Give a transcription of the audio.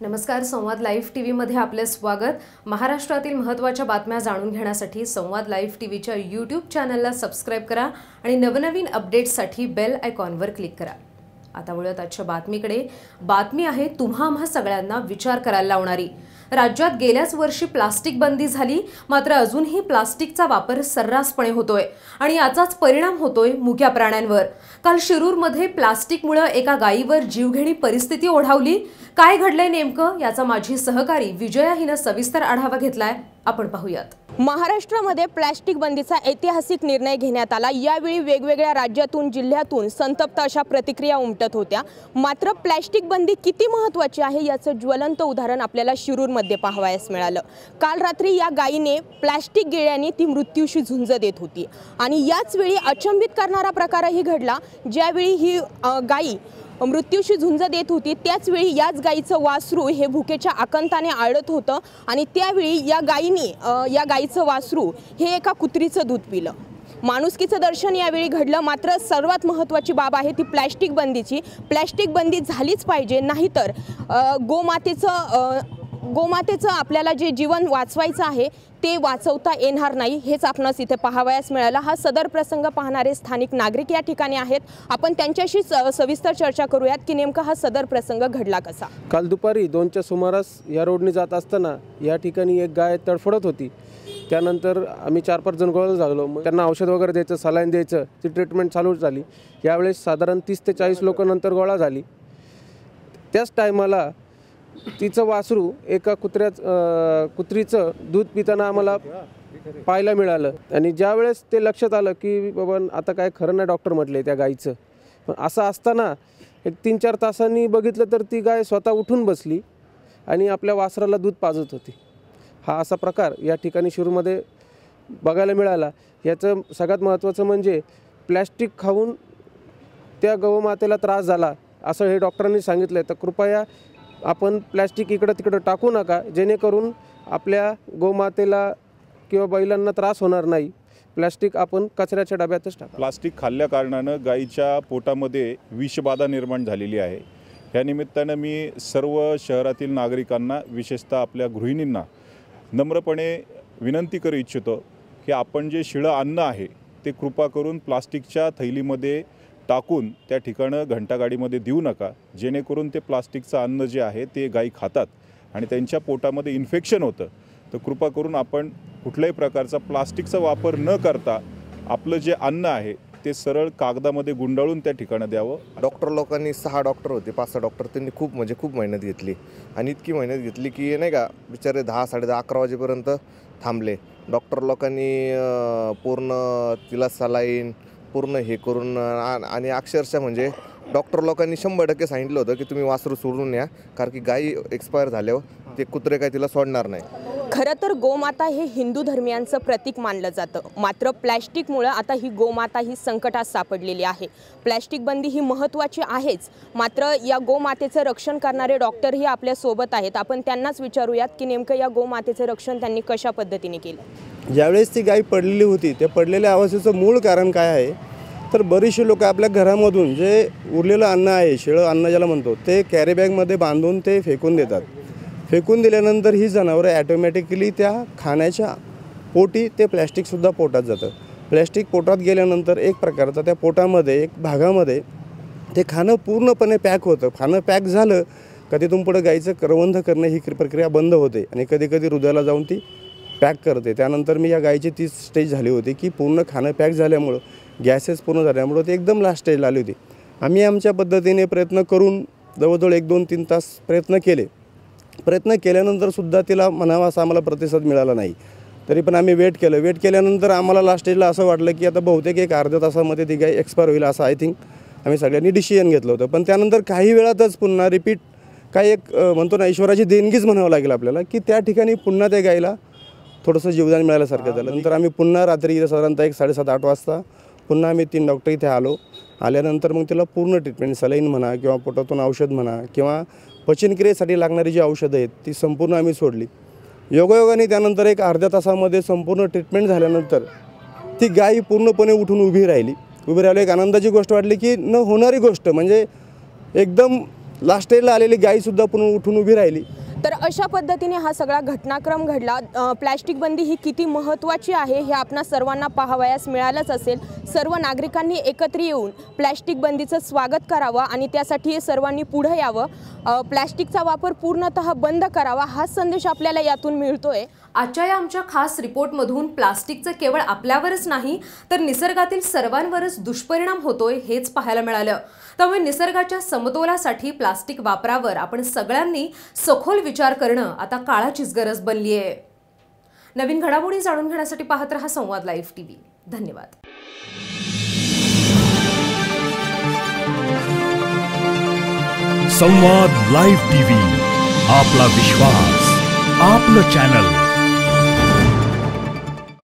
नमस्कार संवाद live T व्हीमध्ये आपले स्वागत. महाराष्ट्रातील महत्त्वाच्या बातम्या जाणून घेण्यासाठी संवाद लाईव्ह टी व्हीच्या यूट्यूब चॅनलला सबस्क्राईब करा आणि नवनवीन अपडेट्ससाठी बेल आयकॉनवर क्लिक करा. आता वळूयात आजच्या बातमीकडे. बातमी आहे तुम्हा आम्हा सगळ्यांना विचार करायला लावणारी. राज्यात गेल्याच वर्षी प्लास्टिक बंदी झाली मात्र अजूनही प्लास्टिकचा वापर सर्रासपणे होतोय आणि याचाच परिणाम होतोय मुक्या प्राण्यांवर. काल शिरूरमध्ये प्लास्टिकमुळं एका गायीवर जीवघेणी परिस्थिती ओढावली. काय घडलंय नेमकं? याचा माझी सहकारी विजया हिनं सविस्तर आढावा घेतलाय. आपण पाहूयात. महाराष्ट्रामध्ये प्लॅस्टिक बंदीचा ऐतिहासिक निर्णय घेण्यात आला. यावेळी वेगवेगळ्या राज्यातून जिल्ह्यातून संतप्त अशा प्रतिक्रिया उमटत होत्या. मात्र प्लॅस्टिक बंदी किती महत्त्वाची आहे याचं ज्वलंत उदाहरण आपल्याला शिरूरमध्ये पाहावयास मिळालं. काल रात्री या गायीने प्लॅस्टिक गिळ्याने ती मृत्यूशी झुंज देत होती. आणि याच वेळी अचंबित करणारा प्रकारही घडला. ज्यावेळी ही गायी मृत्यूशी झुंज देत होती. त्याचवेळी याच गाईचं वासरू हे भुकेच्या आकंताने आळत होतं आणि त्यावेळी या गायीने या गाईचं वासरू हे एका कुत्रीचं दूध पिलं. माणुसकीचं दर्शन यावेळी घडलं. मात्र सर्वात महत्त्वाची बाब आहे ती प्लॅस्टिक बंदीची. प्लॅस्टिक बंदी झालीच पाहिजे. नाहीतर गोमातेचं गोमातेचं आपल्याला जे जीवन वाचवायचं आहे ते वाचवता येणार नाही हेच आपणास इथे पाहावयास मिळालं हा सदर प्रसंग पाहणारे स्थानिक नागरिक या ठिकाणी आहेत. आपण त्यांच्याशी स- सविस्तर चर्चा करूयात की नेमका हा सदर प्रसंग घडला कसा? काल दुपारी दोनच्या सुमारास या रोडने जात असताना या ठिकाणी एक गाय तडफडत होती. त्यानंतर आम्ही चार पाच जण गोळा झालो. मग त्यांना औषध वगैरे द्यायचं सलाईन द्यायचं ती ट्रीटमेंट चालू झाली. यावेळेस साधारण तीस ते चाळीस लोक नंतर गोळा झाली. त्याच टायमाला तिचं वासरू एका कुत्र्याच कुत्रीचं दूध पिताना आम्हाला पाहायला मिळालं. आणि ज्यावेळेस ते लक्षात आलं की बाबा आता काय खरं नाही डॉक्टर म्हटले त्या गाईचं. पण असं असताना एक तीन चार तासांनी बघितलं तर ती गाय स्वतः उठून बसली आणि आपल्या वासराला दूध पाजत होती. हा असा प्रकार या ठिकाणी शिरूरमध्ये बघायला मिळाला. याचं सगळ्यात महत्त्वाचं म्हणजे प्लॅस्टिक खाऊन त्या गवमातेला त्रास झाला असं हे डॉक्टरांनी सांगितलं आहे तर कृपया आपण प्लॅस्टिक इकडं तिकडं टाकू नका जेणेकरून आपल्या गोमातेला किंवा बैलांना त्रास होणार नाही. प्लॅस्टिक आपण कचऱ्याच्या डब्यातच टाका. प्लास्टिक खाल्ल्या कारणानं गाईच्या पोटामध्ये विषबाधा निर्माण झालेली आहे. या निमित्तानं मी सर्व शहरातील नागरिकांना विशेषतः आपल्या गृहिणींना नम्रपणे विनंती करू इच्छितो की आपण जे शिळं अन्न आहे ते कृपा करून प्लास्टिकच्या थैलीमध्ये टाकून त्या ठिकाणं घंटागाडीमध्ये देऊ नका. जेणेकरून ते प्लास्टिकचं अन्न जे आहे ते गाई खातात आणि त्यांच्या पोटामध्ये इन्फेक्शन होतं. तर कृपा करून आपण कुठल्याही प्रकारचा प्लास्टिकचा वापर न करता आपलं जे अन्न आहे ते सरळ कागदामध्ये गुंडाळून त्या ठिकाणं द्यावं. डॉक्टर लोकांनी सहा डॉक्टर होते पाच सहा डॉक्टर. त्यांनी खूप म्हणजे खूप मेहनत घेतली आणि इतकी मेहनत घेतली की नाही का बिचारे दहा साडेदहा अकरा वाजेपर्यंत थांबले. डॉक्टर लोकांनी पूर्ण तिला सलाईन पूर्ण हे करून आणि अक्षरशः म्हणजे डॉक्टर लोकांनी शंभर टक्के सांगितलं होतं की तुम्ही वासरू सोडून या कारण की गाई एक्सपायर झाल्यावर ते कुत्रे काय तिला सोडणार नाही. खरं तर गोमाता हे हिंदू धर्मियांचं प्रतीक मानलं जातं. मात्र प्लॅस्टिकमुळं आता ही गोमाता ही संकटात सापडलेली आहे. प्लॅस्टिक बंदी ही महत्त्वाची आहेच. मात्र या गोमातेचं रक्षण करणारे डॉक्टरही आपल्यासोबत आहेत. आपण त्यांनाच विचारूयात की नेमकं या गोमातेचं रक्षण त्यांनी कशा पद्धतीने केलं? ज्यावेळेस ती गाय पडलेली होती त्या पडलेल्या अवस्थेचं मूळ कारण काय आहे? तर बरीचशी लोक आपल्या घरामधून जे उरलेलं अन्न आहे शिळं अन्न ज्याला म्हणतो ते कॅरीबॅगमध्ये बांधून ते फेकून देतात. फेकून दिल्यानंतर ही जनावरं ॲटोमॅटिकली त्या खाण्याच्या पोटी ते प्लॅस्टिकसुद्धा पोटात जातं. प्लॅस्टिक पोटात गेल्यानंतर एक प्रकारचा त्या पोटामध्ये एक भागामध्ये ते खाणं पूर्णपणे पॅक होतं. खाणं पॅक झालं का तिथून पुढं गाईचं करवंध करणं ही प्रक्रिया बंद होते आणि कधी कधी हृदयाला जाऊन ती पॅक करते. त्यानंतर मी या गाईची तीच स्टेज झाली होती की पूर्ण खाणं पॅक झाल्यामुळं गॅसेस पूर्ण झाल्यामुळं ते एकदम लास्ट स्टेजला आली होती. आम्ही आमच्या पद्धतीने प्रयत्न करून जवळजवळ एक दोन तीन तास प्रयत्न केले. प्रयत्न केल्यानंतर सुद्धा तिला म्हणावा असा आम्हाला प्रतिसाद मिळाला नाही. तरी पण आम्ही वेट केलं. वेट केल्यानंतर आम्हाला लास्ट स्टेजला असं वाटलं की आता बहुतेक एक अर्ध्या तासामध्ये ती गाय एक्सपायर होईल असं आय थिंक आम्ही सगळ्यांनी डिसिजन घेतलं होतं. पण त्यानंतर काही वेळातच पुन्हा रिपीट काही एक म्हणतो ना ईश्वराची देणगीच म्हणावं लागेल आपल्याला की त्या ठिकाणी पुन्हा त्या गायीला थोडंसं जीवदान मिळाल्यासारखं झालं. नंतर आम्ही पुन्हा रात्री साधारणतः एक साडेसात आठ वाजता पुन्हा आम्ही तीन डॉक्टर इथे आलो. आल्यानंतर मग तिला पूर्ण ट्रीटमेंट सलाईन म्हणा किंवा पोटातून औषध म्हणा किंवा पचनक्रियेसाठी लागणारी जी औषधं आहेत ती संपूर्ण आम्ही सोडली. योगायोगाने त्यानंतर एक अर्ध्या तासामध्ये संपूर्ण ट्रीटमेंट झाल्यानंतर ती गाय पूर्णपणे उठून उभी राहिली. उभी राहिली एक आनंदाची गोष्ट वाटली की न होणारी गोष्ट म्हणजे एकदम लास्ट स्टेजला आलेली गायीसुद्धा पुन्हा उठून उभी राहिली. तर अशा पद्धतीने हा सगळा घटनाक्रम घडला. प्लॅस्टिक बंदी ही किती महत्त्वाची आहे हे आपणा सर्वांना पाहावयास मिळालंच असेल. सर्व नागरिकांनी एकत्र येऊन प्लॅस्टिक बंदीचं स्वागत करावं आणि त्यासाठी सर्वांनी पुढं यावं. प्लॅस्टिकचा वापर पूर्णतः बंद करावा हा संदेश आपल्याला यातून मिळतोय. आजच्या या आमच्या खास रिपोर्टमधून प्लास्टिकचं केवळ आपल्यावरच नाही तर निसर्गातील सर्वांवरच दुष्परिणाम होतोय हेच पाहायला मिळालं. त्यामुळे निसर्गाच्या समतोलासाठी प्लास्टिक वापरावर आपण सगळ्यांनी सखोल विचार करणं आता काळाचीच गरज बनली आहे. नवीन घडामोडी जाणून घेण्यासाठी पाहत रहा संवाद लाईव्ह टीव्ही. धन्यवाद. संवाद लाईव्ह टीव्ही आपला विश्वास आपलं चॅनल.